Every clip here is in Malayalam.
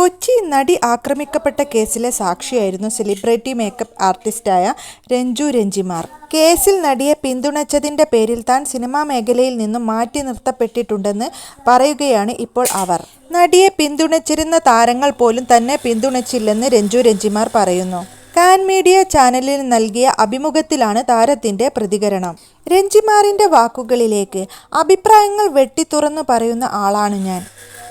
കൊച്ചി നടി ആക്രമിക്കപ്പെട്ട കേസിലെ സാക്ഷിയായിരുന്നു സെലിബ്രിറ്റി മേക്കപ്പ് ആർട്ടിസ്റ്റായ രഞ്ജു രഞ്ജിമാർ. കേസിൽ നടിയെ പിന്തുണച്ചതിന്റെ പേരിൽ താൻ സിനിമാ മേഖലയിൽ നിന്നും മാറ്റി നിർത്തപ്പെട്ടിട്ടുണ്ടെന്ന് പറയുകയാണ് ഇപ്പോൾ അവർ. നടിയെ പിന്തുണച്ചിരുന്ന താരങ്ങൾ പോലും തന്നെ പിന്തുണച്ചില്ലെന്ന് രഞ്ജു രഞ്ജിമാർ പറയുന്നു. കാൻ മീഡിയ ചാനലിൽ നൽകിയ അഭിമുഖത്തിലാണ് താരത്തിന്റെ പ്രതികരണം. രഞ്ജിമാറിന്റെ വാക്കുകളിലേക്ക് അഭിപ്രായങ്ങൾ വെട്ടിത്തുറന്നു പറയുന്ന ആളാണ് ഞാൻ.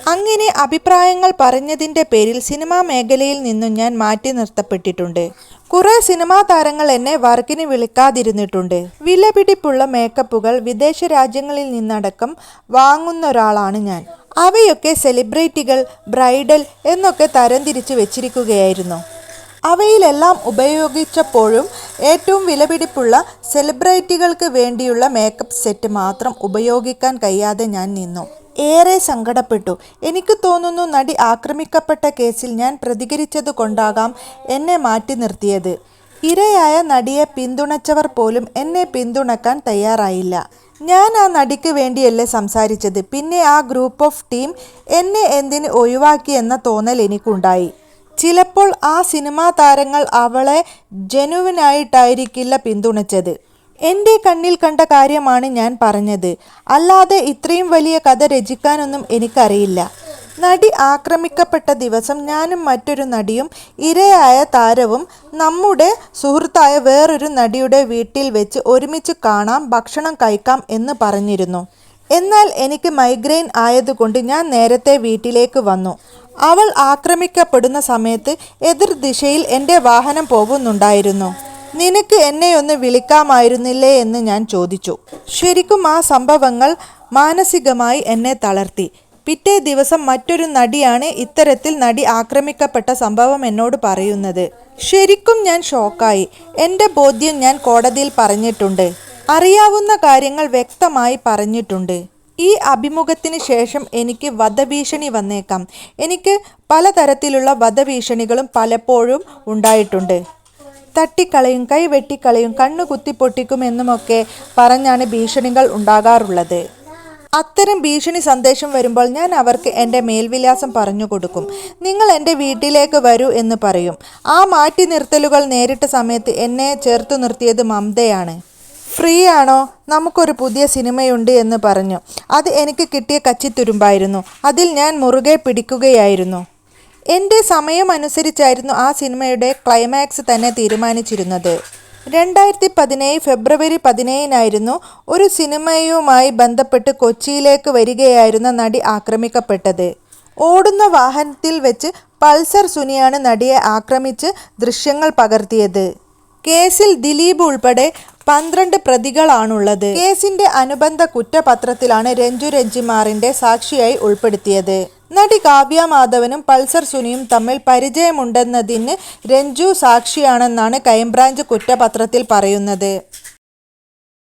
അങ്ങനെ അഭിപ്രായങ്ങൾ പറഞ്ഞതിന്റെ പേരിൽ സിനിമാ മേഖലയിൽ നിന്നും ഞാൻ മാറ്റി നിർത്തപ്പെട്ടിട്ടുണ്ട്. കുറേ സിനിമാ താരങ്ങൾ എന്നെ വർക്കിന് വിളിക്കാതിരുന്നിട്ടുണ്ട്. വിലപിടിപ്പുള്ള മേക്കപ്പുകൾ വിദേശ രാജ്യങ്ങളിൽ നിന്നടക്കം വാങ്ങുന്ന ഒരാളാണ് ഞാൻ. അവയൊക്കെ സെലിബ്രിറ്റികൾ ബ്രൈഡൽ എന്നൊക്കെ തരംതിരിച്ച് വെച്ചിരിക്കുകയായിരുന്നു. അവയിലെല്ലാം ഉപയോഗിച്ചപ്പോഴും ഏറ്റവും വിലപിടിപ്പുള്ള സെലിബ്രിറ്റികൾക്ക് വേണ്ടിയുള്ള മേക്കപ്പ് സെറ്റ് മാത്രം ഉപയോഗിക്കാൻ കഴിയാതെ ഞാൻ നിന്നു. ഏറെ സങ്കടപ്പെട്ടു. എനിക്ക് തോന്നുന്നു നടി ആക്രമിക്കപ്പെട്ട കേസിൽ ഞാൻ പ്രതികരിച്ചത് കൊണ്ടാകാം എന്നെ മാറ്റി നിർത്തിയത്. ഇരയായ നടിയെ പിന്തുണച്ചവർ പോലും എന്നെ പിന്തുണക്കാൻ തയ്യാറായില്ല. ഞാൻ ആ നടിക്ക് വേണ്ടിയല്ലേ സംസാരിച്ചത്. പിന്നെ ആ ഗ്രൂപ്പ് ഓഫ് ടീം എന്നെ എന്തിന് ഒഴിവാക്കിയെന്ന തോന്നൽ എനിക്കുണ്ടായി. ചിലപ്പോൾ ആ സിനിമാ താരങ്ങൾ അവളെ ജനുവിനായിട്ടായിരിക്കില്ല പിന്തുണച്ചത്. എന്റെ കണ്ണിൽ കണ്ട കാര്യമാണ് ഞാൻ പറഞ്ഞത്. അല്ലാതെ ഇത്രയും വലിയ കഥ രചിക്കാനൊന്നും എനിക്കറിയില്ല. നടി ആക്രമിക്കപ്പെട്ട ദിവസം ഞാനും മറ്റൊരു നടിയും ഇരയായ താരവും നമ്മുടെ സുഹൃത്തായ വേറൊരു നടിയുടെ വീട്ടിൽ വെച്ച് ഒരുമിച്ച് കാണാം ഭക്ഷണം കഴിക്കാം എന്ന് പറഞ്ഞിരുന്നു. എന്നാൽ എനിക്ക് മൈഗ്രെയിൻ ആയതുകൊണ്ട് ഞാൻ നേരത്തെ വീട്ടിലേക്ക് വന്നു. അവൾ ആക്രമിക്കപ്പെടുന്ന സമയത്ത് എതിർ ദിശയിൽ എന്റെ വാഹനം പോകുന്നുണ്ടായിരുന്നു. നിനക്ക് എന്നെ ഒന്ന് വിളിക്കാമായിരുന്നില്ലേ എന്ന് ഞാൻ ചോദിച്ചു. ശരിക്കും ആ സംഭവങ്ങൾ മാനസികമായി എന്നെ തളർത്തി. പിറ്റേ ദിവസം മറ്റൊരു നടിയാണ് ഇത്തരത്തിൽ നടി ആക്രമിക്കപ്പെട്ട സംഭവം എന്നോട് പറയുന്നത്. ശരിക്കും ഞാൻ ഷോക്കായി. എന്റെ ബോധ്യം ഞാൻ കോടതിയിൽ പറഞ്ഞിട്ടുണ്ട്. അറിയാവുന്ന കാര്യങ്ങൾ വ്യക്തമായി പറഞ്ഞിട്ടുണ്ട്. ഈ അഭിമുഖത്തിന് ശേഷം എനിക്ക് വധഭീഷണി വന്നേക്കാം. എനിക്ക് പലതരത്തിലുള്ള വധഭീഷണികളും പലപ്പോഴും ഉണ്ടായിട്ടുണ്ട്. തട്ടിക്കളയും കൈ വെട്ടിക്കളയും കണ്ണു കുത്തിപ്പൊട്ടിക്കും എന്നുമൊക്കെ പറഞ്ഞാണ് ഭീഷണികൾ ഉണ്ടാകാറുള്ളത്. അത്തരം ഭീഷണി സന്ദേശം വരുമ്പോൾ ഞാൻ അവർക്ക് എന്റെ മേൽവിലാസം പറഞ്ഞു കൊടുക്കും. നിങ്ങൾ എന്റെ വീട്ടിലേക്ക് വരൂ എന്ന് പറയും. ആ മാറ്റി നിർത്തലുകൾ നേരിട്ട സമയത്ത് എന്നെ ചേർത്തു നിർത്തിയത് മമതയാണ് ഫ്രീ ആണോ നമുക്കൊരു പുതിയ സിനിമയുണ്ട് എന്ന് പറഞ്ഞു. അത് എനിക്ക് കിട്ടിയ കച്ചിത്തുരുമ്പായിരുന്നു. അതിൽ ഞാൻ മുറുകെ പിടിക്കുകയായിരുന്നു. എന്റെ സമയമനുസരിച്ചായിരുന്നു ആ സിനിമയുടെ ക്ലൈമാക്സ് തന്നെ തീരുമാനിച്ചിരുന്നത്. രണ്ടായിരത്തി പതിനേഴ് ഫെബ്രുവരി പതിനേഴിനായിരുന്നു ഒരു സിനിമയുമായി ബന്ധപ്പെട്ട് കൊച്ചിയിലേക്ക് വരികയായിരുന്ന നടി ആക്രമിക്കപ്പെട്ടത്. ഓടുന്ന വാഹനത്തിൽ വെച്ച് പൾസർ സുനിയാണ് നടിയെ ആക്രമിച്ച് ദൃശ്യങ്ങൾ പകർത്തിയത്. കേസിൽ ദിലീപ് ഉൾപ്പെടെ പന്ത്രണ്ട് പ്രതികളാണുള്ളത്. കേസിന്റെ അനുബന്ധ കുറ്റപത്രത്തിലാണ് രഞ്ജു രഞ്ജിമാറിന്റെ സാക്ഷിയായി ഉൾപ്പെടുത്തിയത്. നടി കാവ്യ മാധവനും പൾസർ സുനിയും തമ്മിൽ പരിചയമുണ്ടെന്നതിന് രഞ്ജു സാക്ഷിയാണെന്നാണ് ക്രൈംബ്രാഞ്ച് കുറ്റപത്രത്തിൽ പറയുന്നത്.